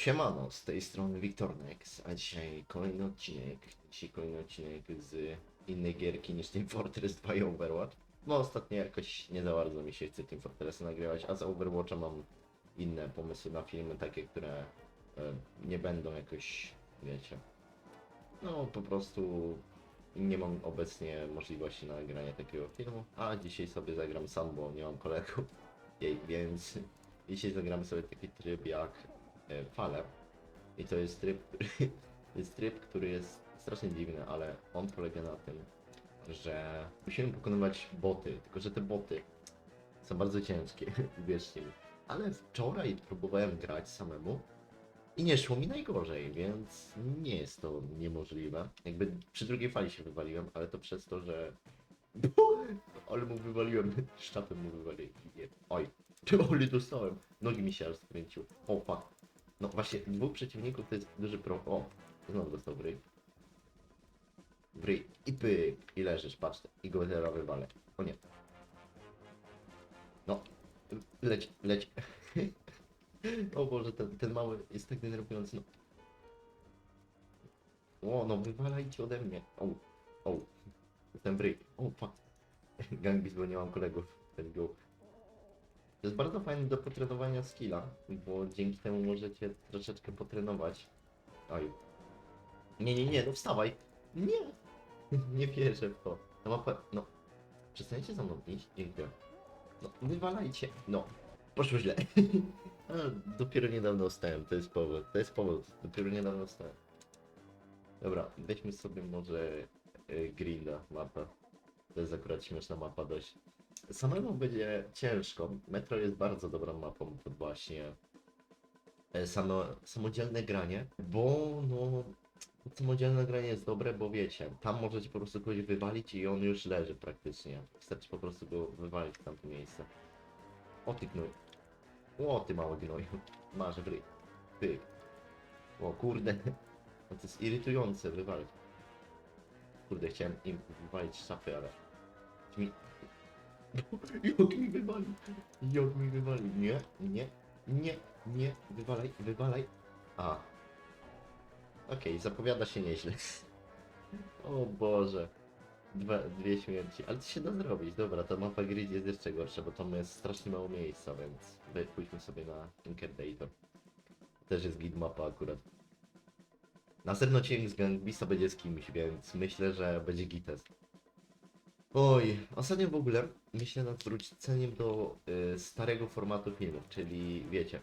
Siemano, z tej strony Wiktornex, a dzisiaj kolejny odcinek, dzisiaj kolejny odcinek z innej gierki niż Team Fortress 2 i Overwatch. No ostatnio jakoś nie za bardzo mi się chce Team Fortressa nagrywać, a z Overwatcha mam inne pomysły na filmy, takie, które e, nie będą jakoś, wiecie, no po prostu nie mam obecnie możliwości na nagrania takiego filmu, a dzisiaj sobie zagram sam, bo nie mam kolegów, jej, więc dzisiaj zagramy sobie taki tryb jak e, fale. I to jest tryb, to jest tryb, który jest strasznie dziwny, ale on polega na tym, że musimy pokonywać boty, tylko że te boty są bardzo ciężkie, wierzcie mi. Ale wczoraj próbowałem grać samemu i nie szło mi najgorzej, więc nie jest to niemożliwe. Jakby przy drugiej fali się wywaliłem, ale to przez to, że... Ale mu wywaliłem, sztabem mu wywaliłem. Oj, Oli dostałem. Nogi mi się aż skręciły. O, fuck. No właśnie, dwóch przeciwników to jest duży pro... O, znowu dostał w ryj. I pyk. I leżysz, patrz. I go teraz wywalę. O nie. No. Leć, leć. o Boże, ten, ten mały jest tak denerwujący. No. O, no wywalajcie ode mnie. O, o. Jestem w. O, fuck. Gangbis, bo nie mam kolegów. Let's go. To jest bardzo fajne do potrenowania skilla, bo dzięki temu możecie troszeczkę potrenować. Oj. Nie, nie, nie, no wstawaj. Nie. Nie wierzę w to. Ta mapa, no. Przestańcie za mną iść. Dziękuję. No, wywalajcie. No. Poszło źle. A, dopiero niedawno wstałem, to jest powód. To jest powód. Dopiero niedawno wstałem. Dobra, weźmy sobie może y, Grinda mapę. To jest akurat śmieszna mapa dość. Samemu będzie ciężko. Metro jest bardzo dobrą mapą pod właśnie e, samo, samodzielne granie, bo no samodzielne granie jest dobre, bo wiecie, tam możecie po prostu kogoś wywalić i on już leży praktycznie. Wystarczy po prostu go wywalić w tamte miejsce. O ty gnój. O ty mały gnoj. Masz w ryj. Pyk. O kurde. To jest irytujące wywalić. Kurde, chciałem im wywalić szafy, ale... jak mi wywali? Jak mi wywali? Nie, nie, nie, nie, wywalaj, wywalaj. A. Okej, zapowiada się nieźle. O Boże. Dwa, dwie śmierci, ale to się da zrobić. Dobra, ta mapa grid jest jeszcze gorsza, bo tam jest strasznie mało miejsca, więc pójdźmy sobie na Inkerdator. Też jest grid mapa akurat. Następny odcinek z Gangbisa będzie z kimś, więc myślę, że będzie gites. Oj, ostatnio w ogóle myślę nad wróceniem do y, starego formatu filmów, czyli wiecie,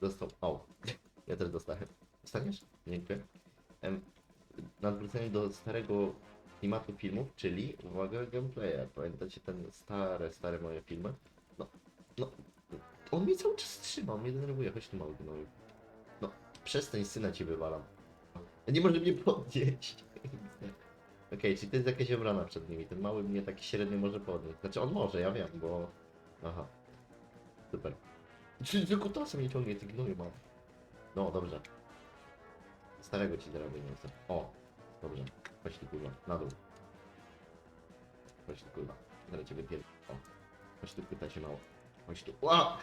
dostał, o, ja też dostałem. Dostaniesz? Dziękuję. Em, nad wróceniem do starego klimatu filmów, czyli, uwaga, gameplaya. Pamiętacie ten stare, stare moje filmy? No, no, on mnie cały czas trzyma, on mnie denerwuje, tu mały gnoju. No, przestań, syna ci wywalam. Nie może mnie podnieść. Okej, czyli to jest jakaś obrona przed nimi. Ten mały mnie tak średnio może podnieść. Znaczy on może, ja wiem, bo... Aha. Super. Czyli tylko to mnie ciągnie, ty mam. No, dobrze. Starego ci zrobię, nie chcę. O, dobrze. Chodź tu kurwa, na dół. Chodź tu kurwa. Zaraz cię wypier... O. Chodź tu pyta się mało. Chodź tu. Ła!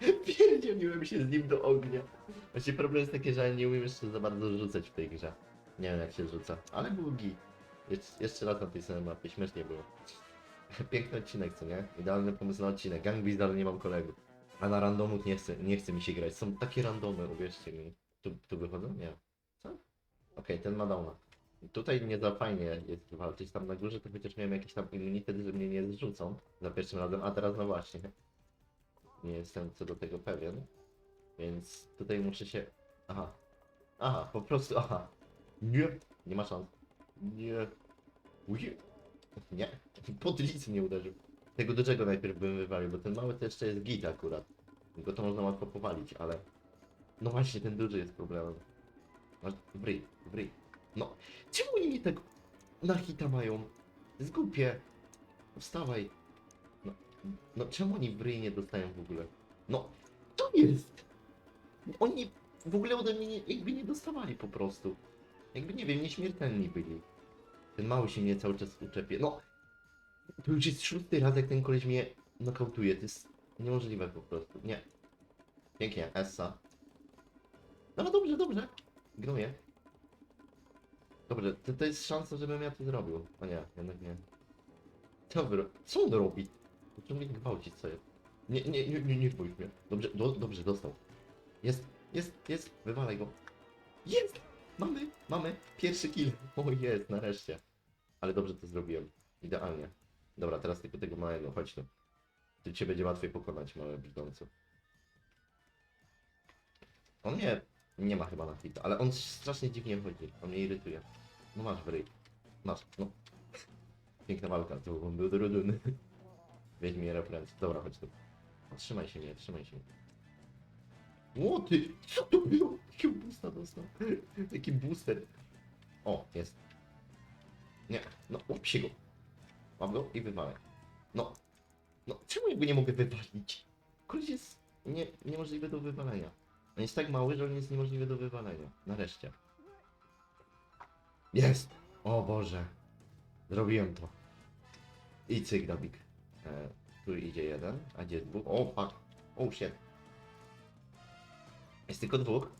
Pierdzieliłem się z nim do ognia. Właśnie problem jest taki, że ja nie umiem jeszcze za bardzo rzucać w tej grze. Nie wiem jak się rzuca, ale był git. Jesz jeszcze raz na tej samej mapie, śmiesznie było. Piękny odcinek, co nie? Idealny pomysł na odcinek. Gangbis dalej nie mam kolegów. A na randomów nie chce, nie chce mi się grać. Są takie randomy, uwierzcie mi. Tu, tu wychodzą? Nie. Co? Okej, ten ma downa. Tutaj nie za fajnie jest walczyć tam na górze, to chociaż miałem jakiś tam immunitet, że mnie nie zrzucą za pierwszym razem, a teraz no właśnie. Nie jestem co do tego pewien. Więc tutaj muszę się... Aha. Aha, po prostu, aha. Nie, nie ma szans. Nie. Uj. Nie. Pod licy mnie uderzył. Tego do czego najpierw bym wywalił, bo ten mały to jeszcze jest git akurat. Go to można łatwo powalić, ale... No właśnie, ten duży jest problemem. Masz w ryj, w ryj. No, czemu oni tak na hita mają? Głupie. Wstawaj. No, no czemu oni w ryj nie dostają w ogóle? No, to jest! Oni w ogóle ode mnie nie, jakby nie dostawali po prostu. Jakby nie wiem, nieśmiertelni byli. Ten mały się mnie cały czas uczepie. No! To już jest szósty raz, jak ten koleś mnie nokautuje. To jest niemożliwe po prostu. Nie. Pięknie, Essa. No, no dobrze, dobrze. Gnuję. Dobrze, to, to jest szansa, żebym ja to zrobił. O nie, jednak nie. Ro- Co on robi? Czemu mnie gwałcić, co jest? Nie, nie, nie, nie, nie bój mnie. Dobrze, do, dobrze, dostał. Jest, jest, jest, wywalaj go. Jest! Mamy, mamy, pierwszy kill. O jest, nareszcie. Ale dobrze to zrobiłem. Idealnie. Dobra, teraz tylko tego małego, chodź tu. Ty cię będzie łatwiej pokonać, mały brzdącu. On mnie nie ma chyba na hita, ale on strasznie dziwnie chodzi. On mnie irytuje. No masz w ryj. Masz, no. Piękna walka, to był druduny. Weź mi referencję. Dobra, chodź tu. Trzymaj się mnie, trzymaj się. O ty, co to było? Jakiego boosta dostał? Taki booster. O, jest. Nie, no łap się go. Mam go i wywalę. No. No, czemu ja go nie mogę wywalić? Koleś jest nie, niemożliwy do wywalenia. On jest tak mały, że on jest niemożliwy do wywalenia. Nareszcie. Jest! O Boże. Zrobiłem to. I cyk. E, tu idzie jeden, a gdzie dwóch? O, fuck. O, shit. Jest tylko dwóch?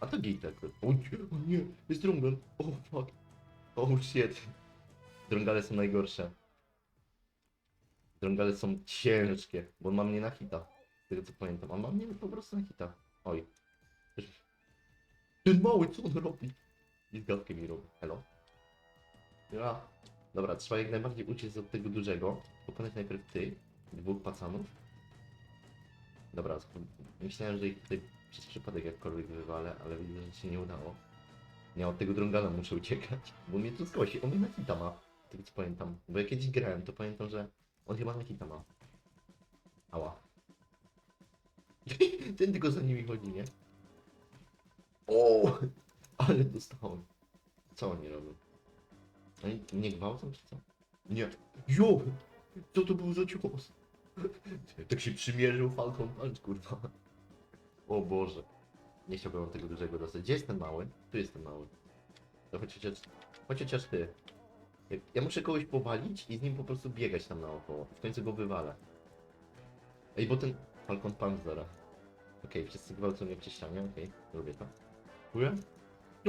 A to git akurat. O, nie, o nie, jest drungal. O, fuck. O, shit. Drungale są najgorsze. Drungale są ciężkie, bo on ma mnie na hita. Z tego co pamiętam. On ma mnie po prostu na hita. Oj. Ten mały, co on robi? I zgadkę mi robi. Hello? Ja. Dobra, trzeba jak najbardziej uciec od tego dużego. Pokonać najpierw tych, dwóch pacanów. Dobra, myślałem, że ich tutaj przez przypadek jakkolwiek wywalę, ale widzę, że się nie udało. Nie, od tego drągala muszę uciekać, bo mnie tu skosi. On mnie na hita ma. Tego co pamiętam. Bo jak kiedyś grałem, to pamiętam, że on chyba na hita ma. Ała. Ten tylko za nimi chodzi, nie? O, ale dostałem. Co oni robią? Oni mnie gwałcą czy co? Nie. Jo! Co to był za cios? Tak się przymierzył Falcon Punch, kurwa. O Boże. Nie chciałbym tego dużego dostać. Gdzie jest ten mały? Tu jest ten mały. To chodź chociaż, chodź chociaż ty. Ja- muszę kogoś powalić i z nim po prostu biegać tam naokoło. W końcu go wywalę. Ej, bo ten Falcon Punch zara. Okej, wszyscy gwałcą mnie ścianie, okej, lubię to. Dziękuję.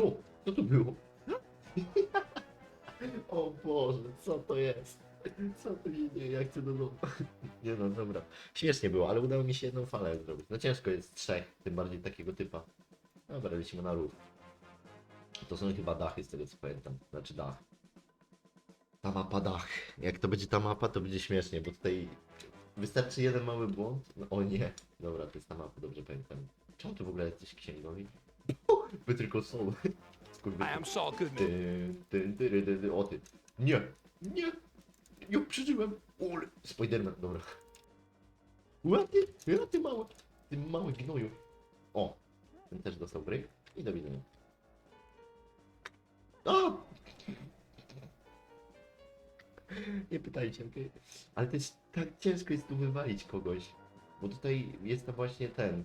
O, co to było? o Boże, co to jest? Co to się dzieje? Ja chcę do domu. Nie no, dobra. Śmiesznie było, ale udało mi się jedną falę zrobić. No ciężko jest trzech, tym bardziej takiego typa. Dobra, lecimy na rów. To są chyba dachy z tego co pamiętam. Znaczy dach. Ta mapa dach. Jak to będzie ta mapa, to będzie śmiesznie, bo tutaj wystarczy jeden mały błąd. No, o nie. Dobra, to jest ta mapa, dobrze pamiętam. Czemu tu w ogóle jesteś księgowi? Wy tylko są. Skurwy. I am Saul Goodman. Ty, ty, ty, ty, ty, ty, o ty. Nie, nie. Ja przeżyłem. Ole, Spiderman, dobra. Ła ty, ja ty mały, ty mały gnoju. O, ten też dostał break i do widzenia. A! Nie pytajcie, okej. Ale jest tak ciężko jest tu wywalić kogoś. Bo tutaj jest to właśnie ten.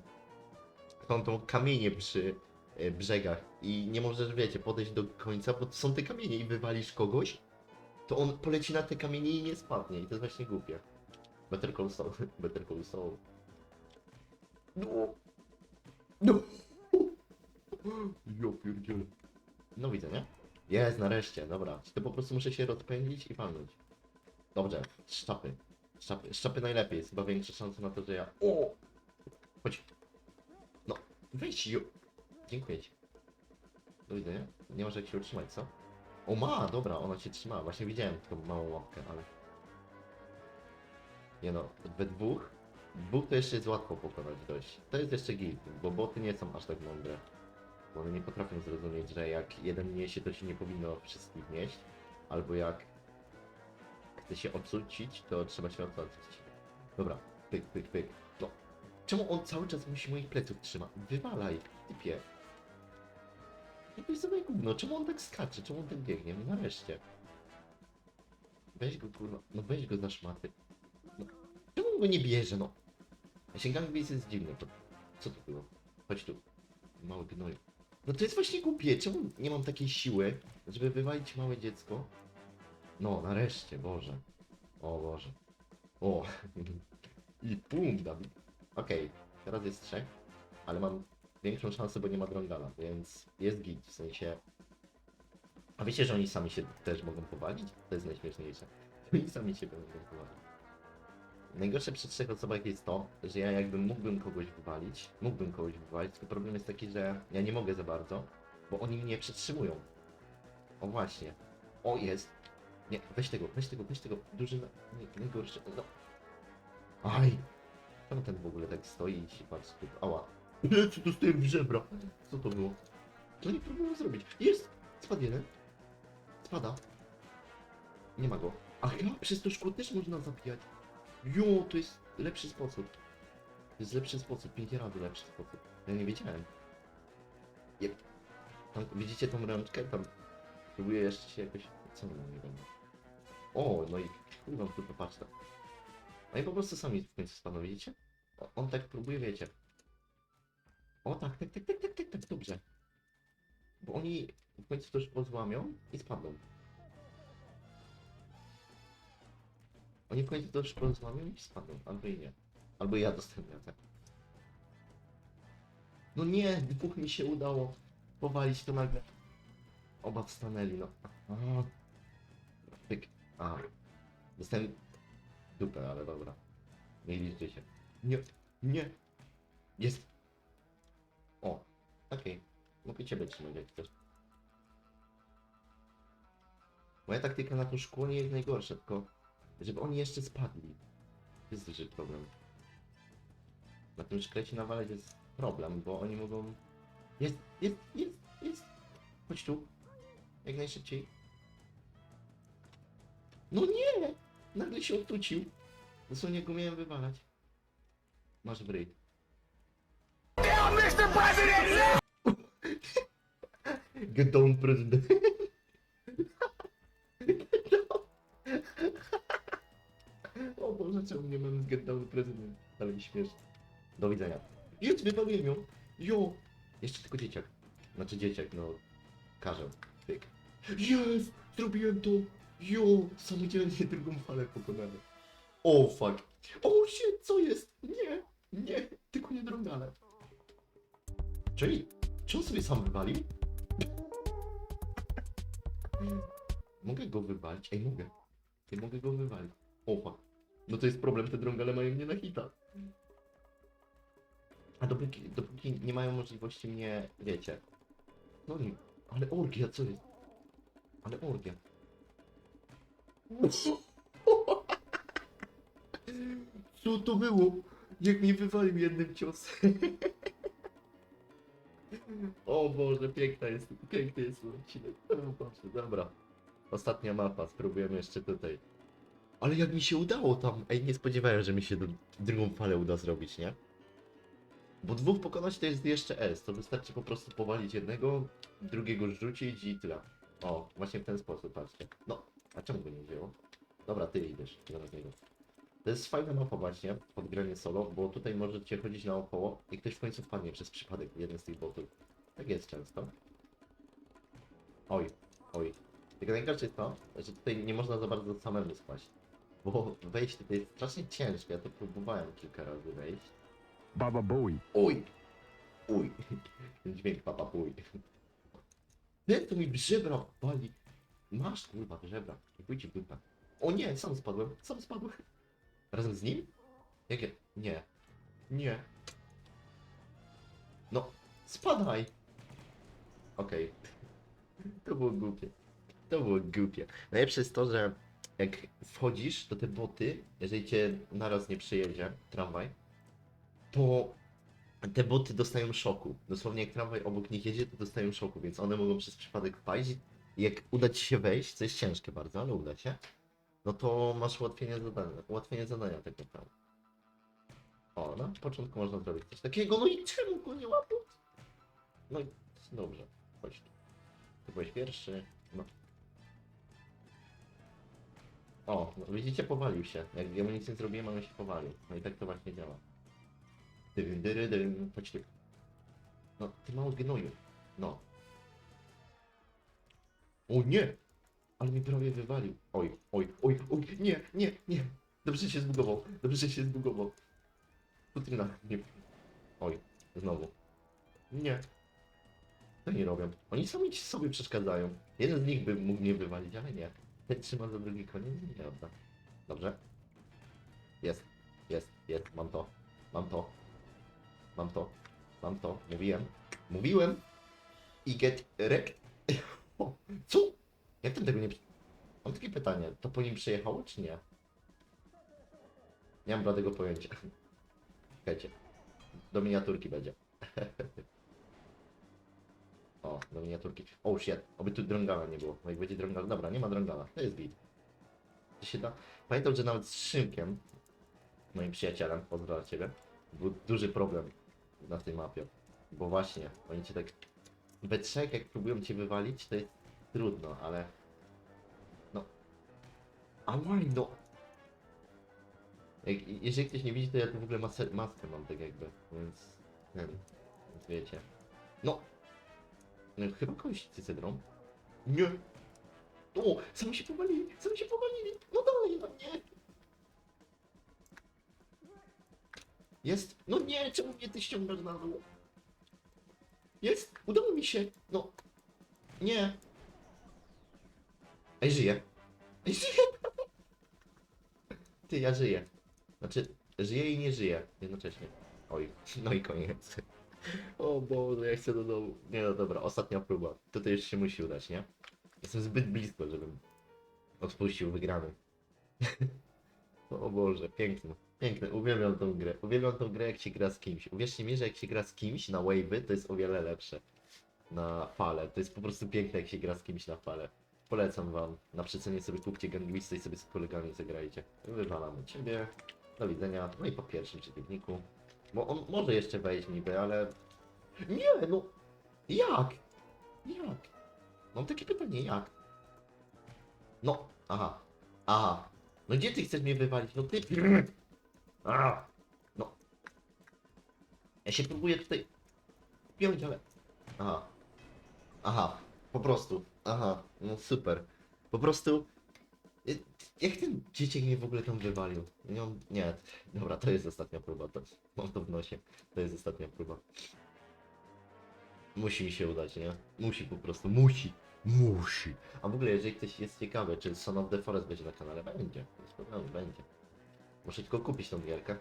Są to kamienie przy e, brzegach i nie możesz, wiecie, podejść do końca, bo są te kamienie i wywalisz kogoś, to on poleci na te kamienie i nie spadnie i to jest właśnie głupie. Better Call Saul, Better Call Saul. No. No. Ja pierdzielę. No widzę, nie? Jest, nareszcie, dobra. To po prostu muszę się rozpędzić i palnąć. Dobrze, szczapy. Szczapy, szczapy najlepiej, jest chyba większa szansa na to, że ja... O! Chodź. No, weź ju. Dziękuję ci. Do widzenia. Nie może jak się utrzymać, co? O ma, dobra, ona się trzyma. Właśnie widziałem tą małą łapkę, ale... Nie no, we dwóch? Dwóch to jeszcze jest łatwo pokonać dość. To jest jeszcze git, bo boty nie są aż tak mądre. Bo one nie potrafią zrozumieć, że jak jeden niesie, to się nie powinno wszystkich nieść. Albo jak chce się odrzucić, to trzeba się odrzucić. Dobra, pyk, pyk, pyk. No. Czemu on cały czas musi moich pleców trzyma? Wywalaj, typie. Jakoś sobie gówno, czemu on tak skacze? Czemu on tak biegnie? No nareszcie. Weź go kurwa, no weź go za szmaty. No, czemu on go nie bierze, no? Sięgamy Beast jest dziwny, to co to było? Chodź tu. Mały gnoju. No to jest właśnie głupie, czemu nie mam takiej siły, żeby wywalić małe dziecko? No, nareszcie, Boże. O Boże. O. I pum, Dawid. Okej, teraz jest trzech. ale mam większą szansę, bo nie ma drągala, więc jest git, w sensie... A wiecie, że oni sami się też mogą powalić? To jest najśmieszniejsze. Oni sami się będą powalić. Najgorsze przy trzech osobach jest to, że ja jakby mógłbym kogoś wywalić, mógłbym kogoś wywalić, tylko problem jest taki, że ja nie mogę za bardzo, bo oni mnie przetrzymują. O właśnie. O jest. Nie, weź tego, weź tego, weź tego. Duży nie, najgorszy. No. Aj. Czemu ten w ogóle tak stoi i się patrzy? Ała. Lecę dostałem w żebra. Co to było? Co oni próbują zrobić? Jest! Spadł jeden. Spada. Nie ma go. Ach ja, przez to szkło też można zabijać. Jo, to jest lepszy sposób. To jest lepszy sposób, pięć razy lepszy sposób. Ja nie wiedziałem. Jep. Tam, widzicie tą rączkę? Tam próbuję jeszcze się jakoś... Co oni nie robią? O, no i kurwa, tu popatrz tam. No i po prostu sami w końcu spadną, widzicie? On tak próbuje, wiecie. O tak, tak, tak, tak, tak, tak, tak, dobrze. Bo oni w końcu też pozłamią i spadną. Oni w końcu też pozłamią i spadną, albo i nie. Albo ja dostanę tak. No nie, dwóch mi się udało powalić to nagle. Oba wstanęli, no. A, pyk. A. Dostałem dupę, ale dobra. Nie się. Nie, nie. Jest. O, okej. Mogę ciebie trzymać jak chcesz. Moja taktyka na to szkło nie jest najgorsza, tylko żeby oni jeszcze spadli. To jest duży problem. Na tym szklecie nawalać jest problem, bo oni mogą... Jest, jest, jest, jest! Chodź tu. Jak najszybciej. No nie! Nagle się otucił. Dosłownie go miałem wywalać. Masz bryj. Get down, prezydent. o Boże, czemu nie mamy get down, prezydent? Ale mi. Do widzenia. Jest, wywaliłem ją. Jo! Jeszcze tylko dzieciak. Znaczy dzieciak, no... Każę. Pyk. Jest! Zrobiłem to! Jo! Samodzielnie drugą falę pokonany. O fuck! O shit, co jest? Nie! Nie! Tylko nie drągale. Czyli... Czy on sobie sam wywalił? Mogę go wywalić? Ej, mogę. Ej, mogę go wywalić. O fuck. No to jest problem, te drągale mają mnie na hita. A dopóki, dopóki nie mają możliwości mnie, wiecie. No nie, ale orgia, co jest? Ale orgia. Co to było? Jak mnie wywalił jednym ciosem. O Boże, piękna jest, piękny jest odcinek. O Boże, dobra. Ostatnia mapa, spróbujemy jeszcze tutaj. Ale jak mi się udało tam, ej, nie spodziewałem, że mi się drugą falę uda zrobić, nie? Bo dwóch pokonać to jest jeszcze S, to wystarczy po prostu powalić jednego, drugiego rzucić i tyle. O, właśnie w ten sposób, patrzcie. No, a czemu go nie wzięło? Dobra, ty idziesz, zaraz niego. To jest fajna mapa właśnie, pod granie solo, bo tutaj możecie chodzić naokoło i ktoś w końcu wpadnie przez przypadek w jeden z tych botów. Tak jest często. Oj, oj. Tylko najgorsze jest to, że tutaj nie można za bardzo samemu spaść. Bo wejść tutaj jest strasznie ciężkie, ja to próbowałem kilka razy wejść. Baba Bowie. Uj! Uj! Ten dźwięk papa uj. Ty to mi w żebra wali. Masz kurwa w żebra. I pójdź w dupę. O nie, sam spadłem, sam spadłem. Razem z nim? Jakie? Nie. Nie. No, spadaj! Okej. To było głupie. To było głupie. Najlepsze jest to, że jak wchodzisz do te boty, jeżeli cię naraz nie przyjedzie tramwaj, to te boty dostają szoku. Dosłownie jak tramwaj obok nich jedzie, to dostają szoku, więc one mogą przez przypadek wpaść. Jak uda ci się wejść, co jest ciężkie bardzo, ale uda się, no to masz ułatwienie zadania, ułatwienie zadania tak naprawdę. O, na początku można zrobić coś takiego, no i czemu go nie łapią? No i dobrze, chodź tu. Ty byłeś pierwszy, no. O, no widzicie, powalił się. Jak ja mu nic nie zrobiłem, on się powalił. No i tak to właśnie działa. Dym, dyry, dym, chodź tu. No, ty mały gnoju. No. O nie! Ale mi prawie wywalił. Oj, oj, oj, oj, nie, nie, nie. Dobrze się zbugował, dobrze się zbugował. Futryna, nie. Oj, Znowu. Nie. Co nie robią? Oni sami sobie przeszkadzają. Jeden z nich by mógł mnie wywalić, ale nie. Ten trzyma za drugi koniec nie odda. Dobrze. Jest, jest, jest, mam to, mam to, mam to, mam to, mówiłem, mówiłem i get wrecked. Co? Jak ten tego nie... Mam takie pytanie, to po nim przyjechało czy nie? Nie mam bladego pojęcia. Czekajcie, do miniaturki będzie. O, do miniaturki. Oh shit, oby tu drągala nie było. Bo jak będzie drągala, dobra, nie ma drągala, to jest bit. To się da. Pamiętam, że nawet z Szymkiem, moim przyjacielem, pozdrawiam ciebie, był duży problem na tej mapie. Bo właśnie, oni cię tak we trzech, jak próbują cię wywalić, to jest trudno, ale... No... Ałaj, no! Jak, jeżeli ktoś nie widzi, to ja tu w ogóle masę, maskę mam tak jakby, więc... Nie wiem, więc wiecie. No! No chyba kogoś cycydrą. Nie! O! Sami się powalili! Sami się powalili! No dalej, no nie! Jest! No nie! Czemu mnie ty ściągasz na dół? Jest! Udało mi się! No! Nie! Ej, żyję! Ej, żyję! Ty, ja żyję. Znaczy, żyję i nie żyję jednocześnie. Oj, no i koniec. O Boże, ja chcę do domu. Nie no dobra, ostatnia próba. Tutaj już się musi udać, nie? Jestem zbyt blisko, żebym odpuścił wygrany. o Boże, piękne. Piękne, uwielbiam tą grę. Uwielbiam tą grę jak się gra z kimś. Uwierzcie mi, że jak się gra z kimś na wave'y, to jest o wiele lepsze. Na fale. To jest po prostu piękne jak się gra z kimś na fale. Polecam wam. Na przecenie sobie kupcie gangwista i sobie z kolegami zagrajcie. Wywalamy ciebie. Do widzenia. No i po pierwszym przeciwniku. Bo on może jeszcze wejść niby, ale... Nie, no... Jak? Jak? Mam takie pytanie, jak? No, aha. Aha. No gdzie ty chcesz mnie wywalić? No ty... A, no. Ja się próbuję tutaj... Piąć, ale... Aha. Aha. Po prostu. Aha. No super. Po prostu... y, Jak ten dzieciak mnie w ogóle tam wywalił? Nie, on- nie. Dobra, to jest ostatnia próba. To, mam to w nosie. To jest ostatnia próba. Musi się udać, nie? Musi po prostu. Musi. Musi. A w ogóle, jeżeli ktoś jest ciekawy, czy Son of the Forest będzie na kanale, będzie. Bez problemu, będzie. Muszę tylko kupić tą gierkę.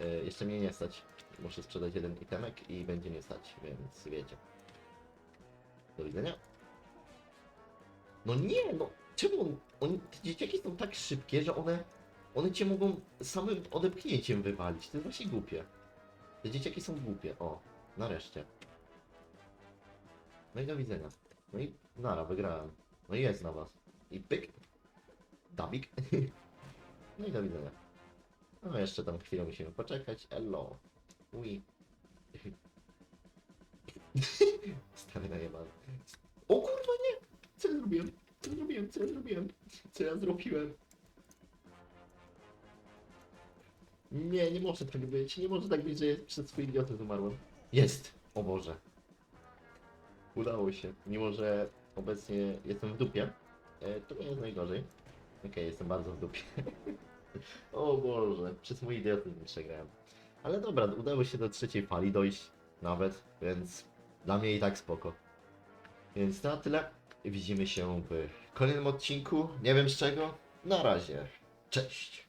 E, jeszcze mnie nie stać. Muszę sprzedać jeden itemek i będzie mnie stać, więc wiecie. Do widzenia. No nie, no czemu on, oni, te dzieciaki są tak szybkie, że one, one cię mogą samym odepchnięciem wywalić. To jest właśnie głupie. Te dzieciaki są głupie. O, nareszcie. No i do widzenia. No i nara, wygrałem. No i jest na was. I pyk. Dabik. no i do widzenia. No jeszcze tam chwilę musimy poczekać. Hello. Ui. Stary najebany. O kurwa nie! Co ja zrobiłem? Co ja zrobiłem? Co ja zrobiłem? Co ja zrobiłem? Nie, nie może tak być. Nie może tak być, że przez swój idiotyzm umarłem. Jest! O Boże. Udało się. Mimo, że obecnie jestem w dupie, e, to nie jest najgorzej. Okej, jestem bardzo w dupie. o Boże, przez mój idiotyzm przegrałem. Ale dobra, udało się do trzeciej fali dojść nawet, więc dla mnie i tak spoko. Więc to na tyle. Widzimy się w kolejnym odcinku. Nie wiem z czego. Na razie. Cześć.